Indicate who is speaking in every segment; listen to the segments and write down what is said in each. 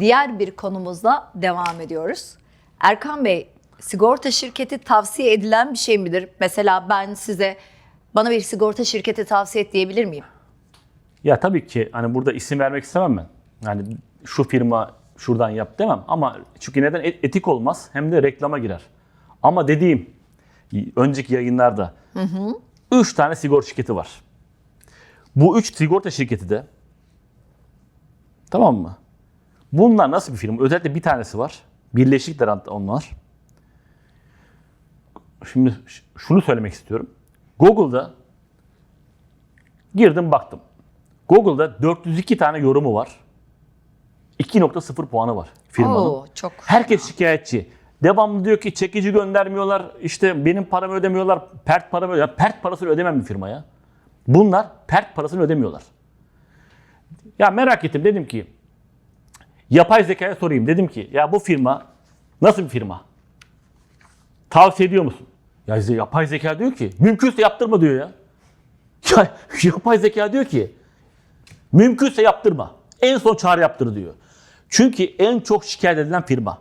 Speaker 1: Diğer bir konumuzla devam ediyoruz. Erkan Bey, sigorta şirketi tavsiye edilen bir şey midir? Mesela ben size bana bir sigorta şirketi tavsiye et diyebilir miyim?
Speaker 2: Ya tabii ki hani burada isim vermek istemem ben. Yani şu firma şuradan yap demem ama çünkü neden E- etik olmaz hem de reklama girer. Ama dediğim önceki yayınlarda 3 tane sigorta şirketi var. Bu 3 sigorta şirketi de tamam mı? Bunlar nasıl bir firma? Özellikle bir tanesi var. Birleşikler hatta onlar. Şimdi şunu söylemek istiyorum. Google'da girdim baktım. Google'da 402 tane yorumu var. 2.0 puanı var firmanın.
Speaker 1: Oo, çok.
Speaker 2: Herkes şikayetçi. Devamlı diyor ki çekici göndermiyorlar. işte benim paramı ödemiyorlar. Pert paramı ödemiyorlar. Pert parasını ödemem bir firmaya. Bunlar pert parasını ödemiyorlar. Ya merak ettim dedim ki yapay zekaya sorayım. Dedim ki ya bu firma nasıl bir firma? Tavsiye ediyor musun? Ya yapay zeka diyor ki mümkünse yaptırma diyor ya. Ya yapay zeka diyor ki mümkünse yaptırma. En son çağrı yaptır diyor. Çünkü en çok şikayet edilen firma.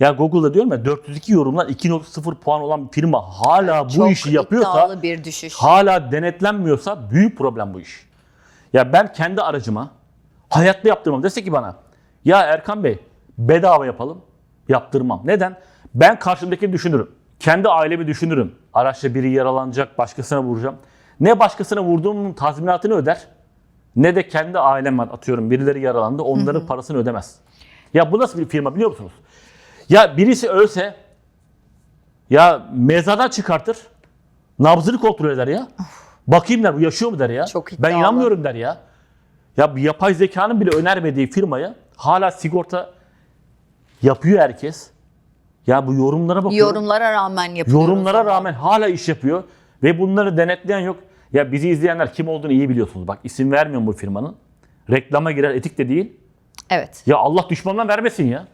Speaker 2: Ya Google'da diyorum ya 402 yorumlar 2.0 puan olan bir firma hala bu
Speaker 1: Çok
Speaker 2: işi yapıyorsa
Speaker 1: bir düşüş.
Speaker 2: hala denetlenmiyorsa büyük problem bu iş. Ya ben kendi aracıma hayatta yaptırmam. Dese ki bana ya Erkan Bey bedava yapalım. Yaptırmam. Neden? Ben karşımdakini düşünürüm. Kendi ailemi düşünürüm. Araçta biri yaralanacak, başkasına vuracağım. Ne başkasına vurduğumun tazminatını öder ne de kendi ailem var atıyorum birileri yaralandı onların parasını ödemez. Ya bu nasıl bir firma biliyor musunuz? Ya birisi ölse ya mezardan çıkartır nabzını kontrol eder ya. Bakayım der bu yaşıyor mu der ya. Ben inanmıyorum der ya. Ya bir yapay zekanın bile önermediği firmaya hala sigorta yapıyor herkes. Ya bu yorumlara bakıyorum.
Speaker 1: Yorumlara rağmen yapıyoruz.
Speaker 2: Yorumlara rağmen hala iş yapıyor ve bunları denetleyen yok. Ya bizi izleyenler kim olduğunu iyi biliyorsunuz. Bak isim vermiyorum bu firmanın. Reklama girer etik de değil.
Speaker 1: Evet.
Speaker 2: Ya Allah düşmandan vermesin ya.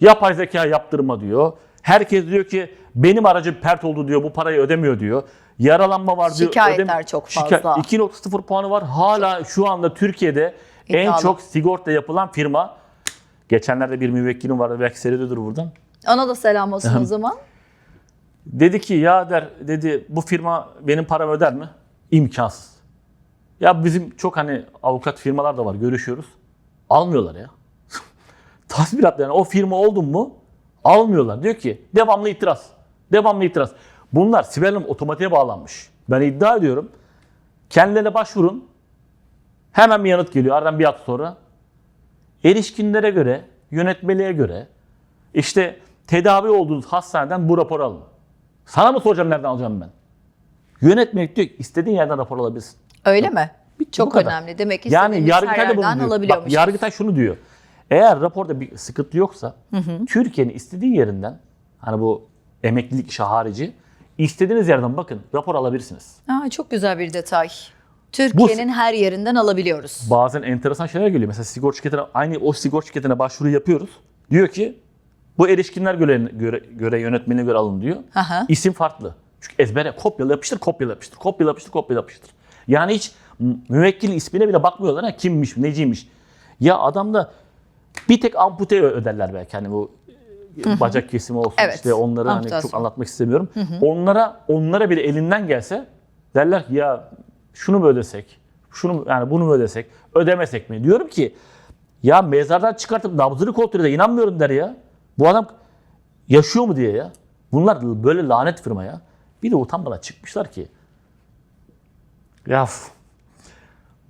Speaker 2: Yapay zeka yaptırma diyor. Herkes diyor ki benim aracım pert oldu diyor. Bu parayı ödemiyor diyor. Yaralanma var diyor.
Speaker 1: Şikayetler çok fazla.
Speaker 2: 2.0 puanı var. Hala şu anda Türkiye'de en
Speaker 1: İddialı.
Speaker 2: çok sigorta yapılan firma. Geçenlerde bir müvekkilim vardı. Belki seyrediyordur buradan.
Speaker 1: Ona da selam olsun o zaman.
Speaker 2: Dedi ki ya der dedi bu firma benim paramı öder mi? İmkansız. Ya bizim çok hani avukat firmalar da var görüşüyoruz. Almıyorlar ya. Tazminat yani o firma oldun mu almıyorlar. Diyor ki devamlı itiraz. Devamlı itiraz. Bunlar Sibel'in otomatiğe bağlanmış. Ben iddia ediyorum. Kendilerine başvurun. Hemen bir yanıt geliyor. Aradan bir hafta sonra. Erişkinlere göre, yönetmeliğe göre işte tedavi olduğunuz hastaneden bu raporu alın. Sana mı soracağım nereden alacağım ben? Yönetmelik diyor ki istediğin yerden rapor alabilirsin.
Speaker 1: Öyle mi?
Speaker 2: Bu
Speaker 1: Çok önemli. Demek ki
Speaker 2: Yani Yargıtay da bunu diyor. Bak
Speaker 1: alabiliyormuş.
Speaker 2: Yargıtay şunu diyor. Eğer raporda bir sıkıntı yoksa Türkiye'nin istediği yerinden hani bu emeklilik işi harici istediğiniz yerden bakın rapor alabilirsiniz.
Speaker 1: Aa, çok güzel bir detay. Türkiye'nin her yerinden alabiliyoruz.
Speaker 2: Bazen enteresan şeyler geliyor. Mesela sigorta şirketine aynı o sigorta şirketine başvuru yapıyoruz. Diyor ki bu erişkinler göre, göre, göre yönetmenine göre alın diyor.
Speaker 1: Aha.
Speaker 2: İsim farklı. Çünkü ezbere kopyala yapıştır, kopyala yapıştır, kopyala yapıştır, kopyala yapıştır. Yani hiç mü- müvekkilin ismine bile bakmıyorlar ha kimmiş, neciymiş. Ya adamda bir tek ampute öderler belki hani bu e, bacak kesimi olsun
Speaker 1: Evet,
Speaker 2: işte onları hani çok anlatmak istemiyorum. Onlara onlara bile elinden gelse derler ki ya şunu mu ödesek? Şunu yani bunu mu ödesek? Ödemesek mi? Diyorum ki ya mezardan çıkartıp nabzını kontrol ede inanmıyorum der ya. Bu adam yaşıyor mu diye ya. Bunlar böyle lanet firma ya. Bir de utanmadan çıkmışlar ki. Ya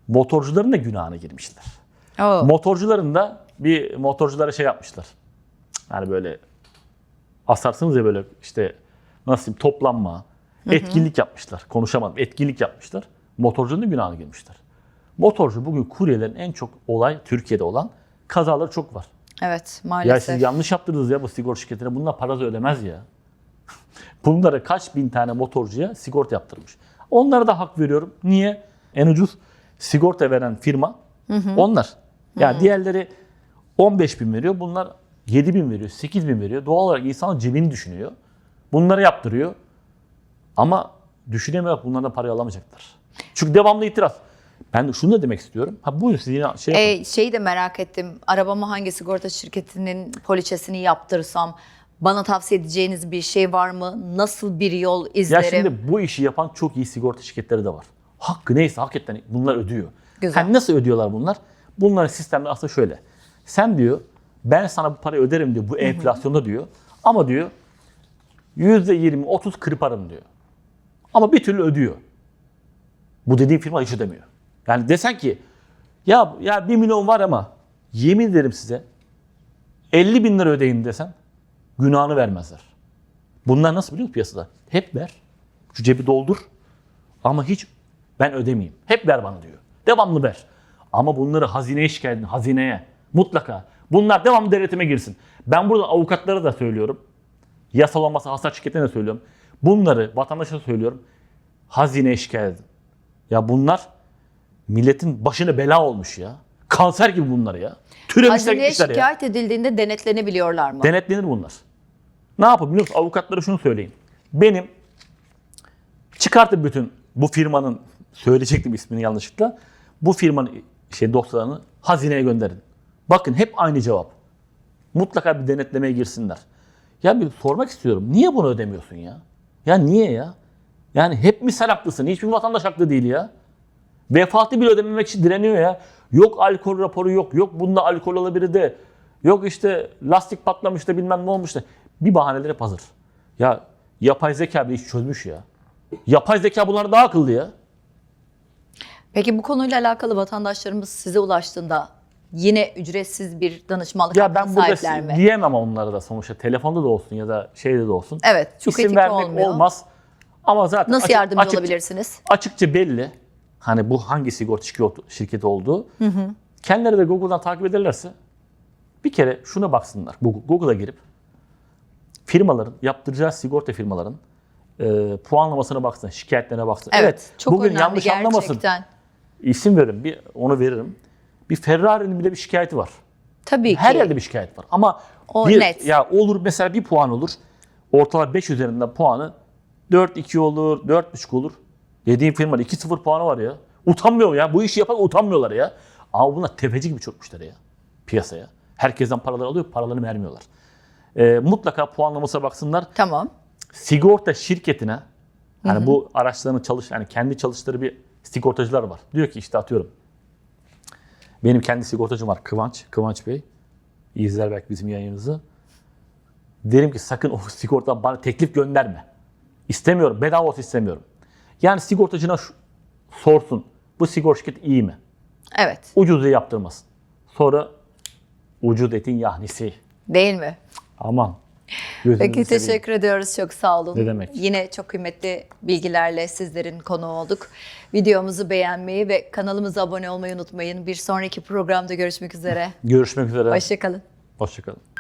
Speaker 2: motorcuların da günahına girmişler.
Speaker 1: Oo.
Speaker 2: Motorcuların da bir motorculara şey yapmışlar. Yani böyle asarsınız ya böyle işte nasıl diyeyim toplanma, etkinlik yapmışlar. Konuşamadım. Etkinlik yapmışlar. Motorcunun günahına girmişler. Motorcu bugün kuryelerin en çok olay Türkiye'de olan kazaları çok var.
Speaker 1: Evet
Speaker 2: Ya
Speaker 1: maalesef.
Speaker 2: siz yanlış yaptınız ya bu sigorta şirketine. Bunlar para da ödemez ya. Bunlara kaç bin tane motorcuya sigorta yaptırmış. Onlara da hak veriyorum. Niye? En ucuz sigorta veren firma onlar. Ya diğerleri 15 bin veriyor. Bunlar 7 bin veriyor, 8 bin veriyor. Doğal olarak insan cebini düşünüyor. Bunları yaptırıyor. Ama düşünemiyor bunlardan parayı alamayacaklar. Çünkü devamlı itiraz. Ben şunu da demek istiyorum. Ha buyurun siz yine şey yapın.
Speaker 1: E, şeyi de merak ettim. Arabama hangi sigorta şirketinin poliçesini yaptırırsam bana tavsiye edeceğiniz bir şey var mı? Nasıl bir yol
Speaker 2: Ya
Speaker 1: izlerim?
Speaker 2: şimdi bu işi yapan çok iyi sigorta şirketleri de var. Hakkı neyse hakikaten bunlar ödüyor.
Speaker 1: Güzel.
Speaker 2: Ha, nasıl ödüyorlar bunlar? Bunların sistemleri aslında şöyle. Sen diyor ben sana bu parayı öderim diyor bu enflasyonda diyor. Ama diyor %20 30 kırparım diyor. Ama bir türlü ödüyor. Bu dediğim firma hiç ödemiyor. Yani desen ki ya ya 1 milyon var ama yemin ederim size 50 bin lira ödeyin desen günahını vermezler. Bunlar nasıl biliyor musun piyasada? Hep ver. Şu cebi doldur. Ama hiç ben ödemeyeyim. Hep ver bana diyor. Devamlı ver. Ama bunları hazineye şikayet edin. Hazineye. Mutlaka. Bunlar devamlı devletime girsin. Ben burada avukatlara da söylüyorum. Yasal olmasa hasar şirketine de söylüyorum. Bunları vatandaşa da söylüyorum. Hazineye şikayet edin. Ya bunlar milletin başına bela olmuş ya. Kanser gibi bunlar ya. Türemişler
Speaker 1: Hazineye
Speaker 2: gitmişler ya.
Speaker 1: şikayet edildiğinde denetlenebiliyorlar mı?
Speaker 2: Denetlenir bunlar. Ne yapın biliyor musun? Avukatlara şunu söyleyin. Benim çıkartın bütün bu firmanın söyleyecektim ismini yanlışlıkla. Bu firmanın şey dosyalarını hazineye gönderin. Bakın hep aynı cevap. Mutlaka bir denetlemeye girsinler. Ya bir sormak istiyorum. Niye bunu ödemiyorsun ya? Ya niye ya? Yani hep mi sen haklısın? Hiçbir vatandaş haklı değil ya. Vefatı bile ödememek için direniyor ya. Yok alkol raporu yok. Yok bunda alkol olabilir de. Yok işte lastik patlamış da bilmem ne olmuş da. Bir bahaneler hep hazır. Ya yapay zeka bile iş çözmüş ya. Yapay zeka bunlar daha akıllı ya.
Speaker 1: Peki bu konuyla alakalı vatandaşlarımız size ulaştığında yine ücretsiz bir danışmanlık
Speaker 2: Ya ben burada
Speaker 1: mi?
Speaker 2: diyemem onlara da sonuçta. Telefonda da olsun ya da şeyde de olsun.
Speaker 1: Evet, çok
Speaker 2: İsim
Speaker 1: etik
Speaker 2: vermek
Speaker 1: olmuyor.
Speaker 2: olmaz. Ama zaten
Speaker 1: Nasıl
Speaker 2: açık-
Speaker 1: yardımcı
Speaker 2: açıkça-
Speaker 1: olabilirsiniz?
Speaker 2: Açıkça belli. Hani bu hangi sigorta şirketi- olduğu. Kendileri de Google'dan takip ederlerse bir kere şuna baksınlar. Google- Google'a girip firmaların, yaptıracağı sigorta firmaların e, puanlamasına baksın, şikayetlerine baksın.
Speaker 1: Evet, çok
Speaker 2: bugün
Speaker 1: önemli
Speaker 2: yanlış anlamasın.
Speaker 1: gerçekten.
Speaker 2: İsim veririm, bir, onu veririm. Bir Ferrari'nin bile bir şikayeti var.
Speaker 1: Tabii
Speaker 2: Her
Speaker 1: ki.
Speaker 2: yerde bir şikayet var. Ama
Speaker 1: O
Speaker 2: bir,
Speaker 1: net.
Speaker 2: ya olur mesela bir puan olur. Ortalama 5 üzerinden puanı 4-2 olur, 4.5 olur. Dediğim firma 2-0 puanı var ya. Utanmıyor ya. Bu işi yapan utanmıyorlar ya. Ama bunlar tefeci gibi çökmüşler ya piyasaya. Herkesten paralar alıyor, paralarını vermiyorlar. Ee, mutlaka puanlamasına baksınlar.
Speaker 1: Tamam.
Speaker 2: Sigorta şirketine hani bu araçlarını çalış yani kendi çalıştığı bir sigortacılar var. Diyor ki işte atıyorum. Benim kendi sigortacım var Kıvanç, Kıvanç Bey. İzler belki bizim yayınımızı. Derim ki sakın o sigortadan bana teklif gönderme. İstemiyorum. Bedava olsa istemiyorum. Yani sigortacına şu- sorsun. Bu sigorta şirketi iyi mi?
Speaker 1: Evet.
Speaker 2: Ucuz diye yaptırmasın. Sonra ucuz etin yahnisi.
Speaker 1: Değil mi?
Speaker 2: Aman.
Speaker 1: Peki
Speaker 2: seveyim.
Speaker 1: teşekkür ediyoruz. Çok sağ olun.
Speaker 2: Ne demek.
Speaker 1: Yine çok kıymetli bilgilerle sizlerin konu olduk. Videomuzu beğenmeyi ve kanalımıza abone olmayı unutmayın. Bir sonraki programda görüşmek üzere.
Speaker 2: Görüşmek üzere.
Speaker 1: Hoşçakalın.
Speaker 2: Hoşçakalın.